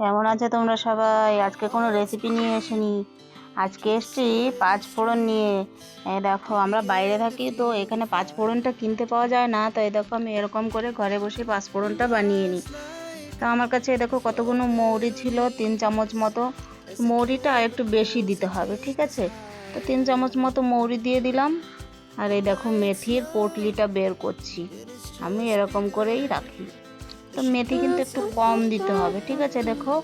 কেমন আছে তোমরা সবাই? আজকে কোনো রেসিপি নিয়ে এসেনি। আজকে এসছি পাঁচ ফোড়ন নিয়ে। এই দেখো, আমরা বাইরে থাকি তো এখানে পাঁচ ফোড়নটা কিনতে পাওয়া যায় না। তো এই দেখো, আমি এরকম করে ঘরে বসে পাঁচ ফোড়নটা বানিয়ে নিই। তো আমার কাছে দেখো, কতগুলো মৌরি ছিল, তিন চামচ মতো। মৌরিটা একটু বেশি দিতে হবে, ঠিক আছে? তো তিন চামচ মতো মৌরি দিয়ে দিলাম। আর এই দেখো, মেথির পোটলিটা বের করছি। আমি এরকম করেই রাখি। তো মেথি কিন্তু একটু কম দিতে হবে, ঠিক আছে? দেখো,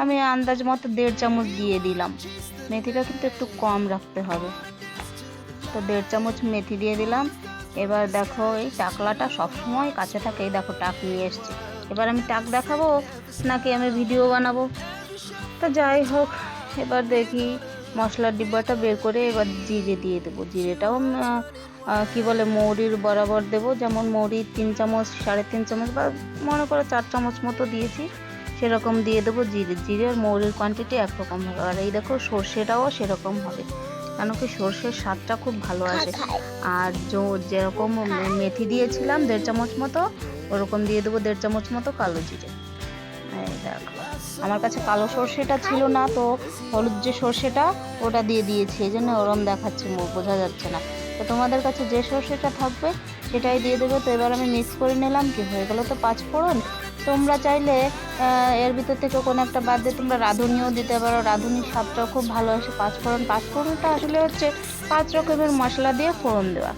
আমি আন্দাজ মতো দেড় চামচ দিয়ে দিলাম। মেথিটা কিন্তু একটু কম রাখতে হবে। তো দেড় চামচ মেথি দিয়ে দিলাম। এবার দেখো, এই টাকলাটা সবসময় কাছে থাকে। এই দেখো, টাক নিয়ে এসছি। এবার আমি টাক দেখাবো নাকি আমি ভিডিও বানাবো? তো যাই হোক, এবার দেখি মশলার ডিব্বাটা বের করে এবার জিরে দিয়ে দেবো। জিরেটাও কি বলে, মৌরির বরাবর দেবো। যেমন মৌরি তিন চামচ, সাড়ে তিন চামচ বা মনে করো চার চামচ মতো দিয়েছি, সেরকম দিয়ে দেবো জিরে। জিরে আর মৌরির কোয়ান্টিটি একরকম হবে। আর এই দেখো, সর্ষেটাও সেরকম হবে। কেন কি সর্ষের স্বাদটা খুব ভালো আসে। আর যেরকম মেথি দিয়েছিলাম দেড় চামচ মতো, ওরকম দিয়ে দেবো দেড় চামচ মতো কালো জিরে। আমার কাছে কালো সর্ষেটা ছিল না, তো হলুদ যে সর্ষেটা, ওটা দিয়ে দিয়েছি। এই জন্য ওরম দেখাচ্ছে বোঝা যাচ্ছে না। তো তোমাদের কাছে যে সর্ষেটা থাকবে, সেটাই দিয়ে দেবে। তো এবার আমি মিক্স করে নিলাম, কি হয়ে গেলো তো পাঁচ ফোড়ন। তোমরা চাইলে এর ভিতর থেকে কোনো একটা বাদ দিয়ে তোমরা রাঁধুনিও দিতে পারো। রাঁধুনির স্বাদটাও খুব ভালো আসে। পাঁচ ফোড়ন, পাঁচ ফোড়নটা আসলে হচ্ছে পাঁচ রকমের মশলা দিয়ে ফোড়ন দেওয়া।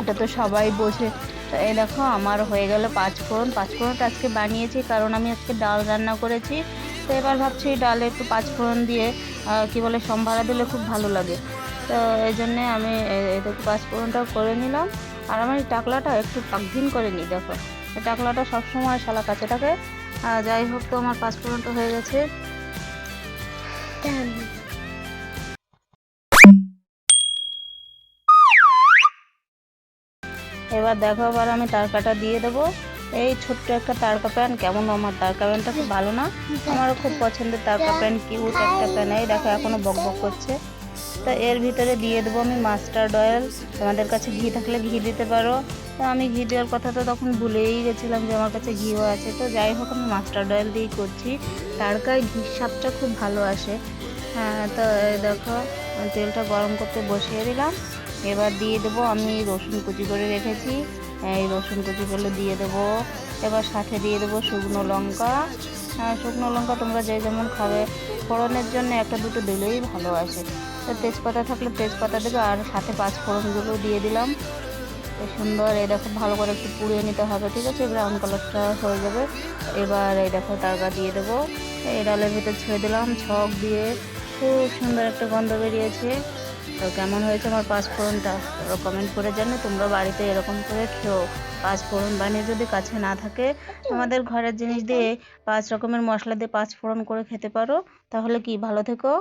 এটা তো সবাই বোঝে। তো এই দেখো, আমার হয়ে গেল পাঁচ ফোড়ন। পাঁচ ফোড়নটা আজকে বানিয়েছি, কারণ আমি আজকে ডাল রান্না করেছি। তো এবার ভাবছি ডালে একটু পাঁচ ফোড়ন দিয়ে কি বলে, সম্ভারা দিলে খুব ভালো লাগে। তো এই জন্যে আমি এ- এই পাঁচ ফোড়নটাও করে নিলাম। আর আমার এই টাকলাটা একটু পাকদিন করে নিই দেখো। এই টাকলাটা সবসময় শালা কাছে থাকে যাই হোক তো আমার পাঁচ ফোড়নটা হয়ে গেছে। এবার দেখো আবার আমি তারকাটা দিয়ে দেবো। এই ছোট্ট একটা তারকা প্যান কেমন আমার তারকা প্যানটা খুব ভালো না? আমারও খুব পছন্দের তারকা প্যান কিউট একটা প্যান এই দেখো এখনও বক বক করছে। তো এর ভিতরে দিয়ে দেবো আমি মাস্টার্ড অয়েল তোমাদের কাছে ঘি থাকলে ঘি দিতে পারো। তো আমি ঘি দেওয়ার কথা তো তখন ভুলেই গেছিলাম যে আমার কাছে ঘিও আছে। তো যাই হোক আমি মাস্টার্ড অয়েল দিয়েই করছি। তারকায় ঘির স্বাদটা খুব ভালো আসে। হ্যাঁ তো দেখো তেলটা গরম করতে বসিয়ে দিলাম। এবার দিয়ে দেবো আমি রসুন কুচি করে রেখেছি। এই রসুন কুচিগুলো দিয়ে দেবো। এবার সাথে দিয়ে দেবো শুকনো লঙ্কা। হ্যাঁ, শুকনো লঙ্কা তোমরা যে যেমন খাবে। ফোড়নের জন্য একটা দুটো দিলেই ভালো আসে। তেজপাতা থাকলে তেজপাতা দেবে আর সাথে পাঁচ ফোড়নগুলো দিয়ে দিলাম। সুন্দর, এই দেখো, ভালো করে একটু পুড়িয়ে নিতে হবে, ঠিক আছে? ব্রাউন কালারটা হয়ে যাবে। এবার এই দেখো, তারকা দিয়ে দেবো। এই ডালের ভিতর ছেড়ে দিলাম, ছক দিয়ে। খুব সুন্দর একটা গন্ধ বেরিয়েছে। তো কেমন হয়েছে আমার পাঁচফোড়নটা? কমেন্ট করে জানো তোমরা বাড়িতে এরকম করে খেও পাঁচফোড়ন বানিয়ে যদি কাছে না থাকে আমাদের ঘরের জিনিস দিয়ে পাঁচ রকমের মশলা দিয়ে পাঁচফোড়ন করে খেতে পারো। তাহলে কি, ভালো থেকো?